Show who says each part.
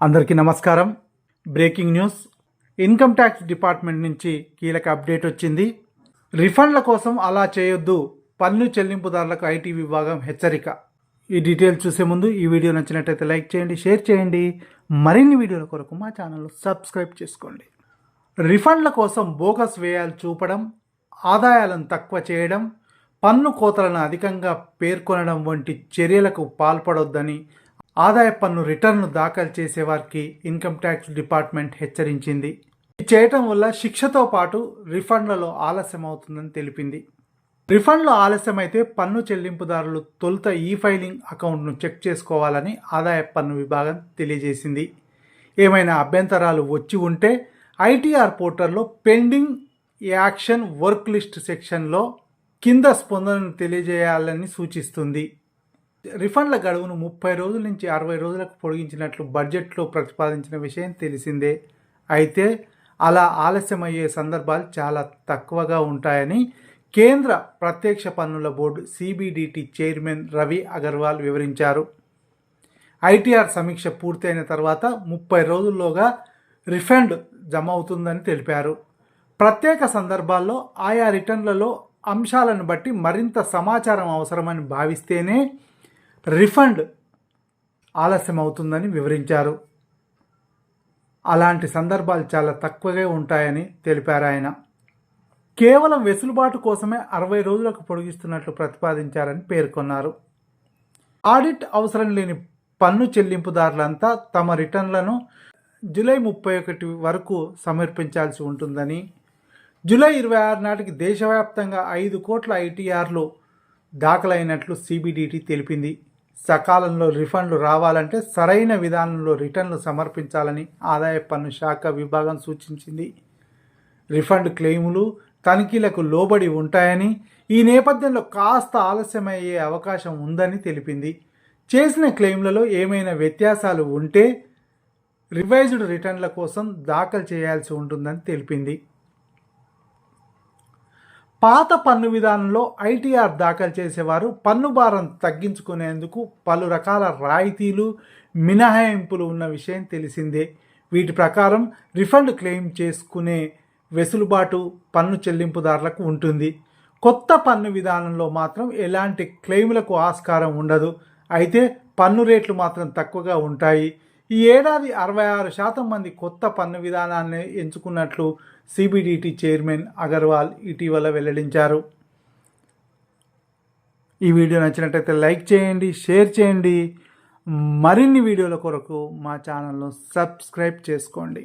Speaker 1: అందరికీ నమస్కారం. Breaking news. Income tax department నుంచి కీలక అప్డేట్ వచ్చింది. రిఫండ్ల కోసం అలా చేయొద్దు. పన్ను చెల్లింపుదారులకు ఐటీ విభాగం హెచ్చరిక. ఈ డీటెయిల్స్ చూసే ముందు ఈ వీడియో నచ్చినట్టయితే లైక్ చేయండి షేర్ చేయండి. మరిన్ని వీడియోల కొరకు మా ఛానల్ సబ్స్క్రైబ్ చేసుకోండి. రిఫండ్ల కోసం బోగస్ వ్యయాలు చూపడం ఆదాయాలను తక్కువ చేయడం పన్ను కోతలను అధికంగా పేర్కొనడం వంటి చర్యలకు పాల్పడొద్దని ఆదాయ పన్ను రిటర్న్ దాఖలు చేసేవారికి ఇన్కమ్ ట్యాక్స్ డిపార్ట్మెంట్ హెచ్చరించింది. ఇది చేయటం వల్ల శిక్షతో పాటు రిఫండ్లలో ఆలస్యం అవుతుందని తెలిపింది. రిఫండ్లు ఆలస్యమైతే పన్ను చెల్లింపుదారులు తొలుత ఈ ఫైలింగ్ అకౌంట్ను చెక్ చేసుకోవాలని ఆదాయ పన్ను విభాగం తెలియజేసింది. ఏమైనా అభ్యంతరాలు వచ్చి ఉంటే ఐటీఆర్ పోర్టల్లో పెండింగ్ యాక్షన్ వర్క్ లిస్ట్ సెక్షన్లో కింద స్పందనను తెలియజేయాలని సూచిస్తుంది. రిఫండ్ల గడువును ముప్పై రోజుల నుంచి అరవై రోజులకు పొడిగించినట్లు బడ్జెట్లో ప్రతిపాదించిన విషయం తెలిసిందే. అయితే అలా ఆలస్యమయ్యే సందర్భాలు చాలా తక్కువగా ఉంటాయని కేంద్ర ప్రత్యక్ష పన్నుల board CBDT chairman Ravi Agarwal వివరించారు. ఐటీఆర్ సమీక్ష పూర్తయిన తర్వాత ముప్పై రోజుల్లోగా రిఫండ్ జమ అవుతుందని తెలిపారు. ప్రత్యేక సందర్భాల్లో ఆయా రిటర్న్లలో అంశాలను బట్టి మరింత సమాచారం అవసరమని భావిస్తేనే రిఫండ్ ఆలస్యం అవుతుందని వివరించారు. అలాంటి సందర్భాలు చాలా తక్కువగా ఉంటాయని తెలిపారు ఆయన. కేవలం వెసులుబాటు కోసమే అరవై రోజులకు పొడిగిస్తున్నట్లు ప్రతిపాదించారని పేర్కొన్నారు. ఆడిట్ అవసరం లేని పన్ను చెల్లింపుదారులంతా తమ రిటర్న్లను జూలై ముప్పై ఒకటి వరకు సమర్పించాల్సి ఉంటుందని జూలై ఇరవై ఆరు నాటికి దేశవ్యాప్తంగా ఐదు కోట్ల ఐటీఆర్లు దాఖలైనట్లు సిబిడిటి తెలిపింది. సకాలంలో రిఫండ్లు రావాలంటే సరైన విధానంలో రిటర్న్లు సమర్పించాలని ఆదాయ పన్ను శాఖ విభాగం సూచించింది. రిఫండ్ క్లెయిములు తనిఖీలకు లోబడి ఉంటాయని ఈ నేపథ్యంలో కాస్త ఆలస్యమయ్యే అవకాశం ఉందని తెలిపింది. చేసిన క్లెయిమ్లలో ఏమైనా వ్యత్యాసాలు ఉంటే రివైజ్డ్ రిటర్న్ల కోసం దాఖలు చేయాల్సి ఉంటుందని తెలిపింది. పాత పన్ను విధానంలో ఐటీఆర్ దాఖలు చేసేవారు పన్ను భారం తగ్గించుకునేందుకు పలు రకాల రాయితీలు మినహాయింపులు ఉన్న విషయం తెలిసిందే. వీటి ప్రకారం రిఫండ్ క్లెయిమ్ చేసుకునే వెసులుబాటు పన్ను చెల్లింపుదారులకు ఉంటుంది. కొత్త పన్ను విధానంలో మాత్రం ఎలాంటి క్లెయిములకు ఆస్కారం ఉండదు. అయితే పన్ను రేట్లు మాత్రం తక్కువగా ఉంటాయి. ఈ ఏడాది అరవై ఆరు శాతం మంది కొత్త పన్ను విధానాన్ని ఎంచుకున్నట్లు సిబిడిటి చైర్మన్ అగర్వాల్ ఇటీవల వెల్లడించారు. ఈ వీడియో నచ్చినట్టయితే లైక్ చేయండి షేర్ చేయండి. మరిన్ని వీడియోల కొరకు మా ఛానల్ను సబ్స్క్రైబ్ చేసుకోండి.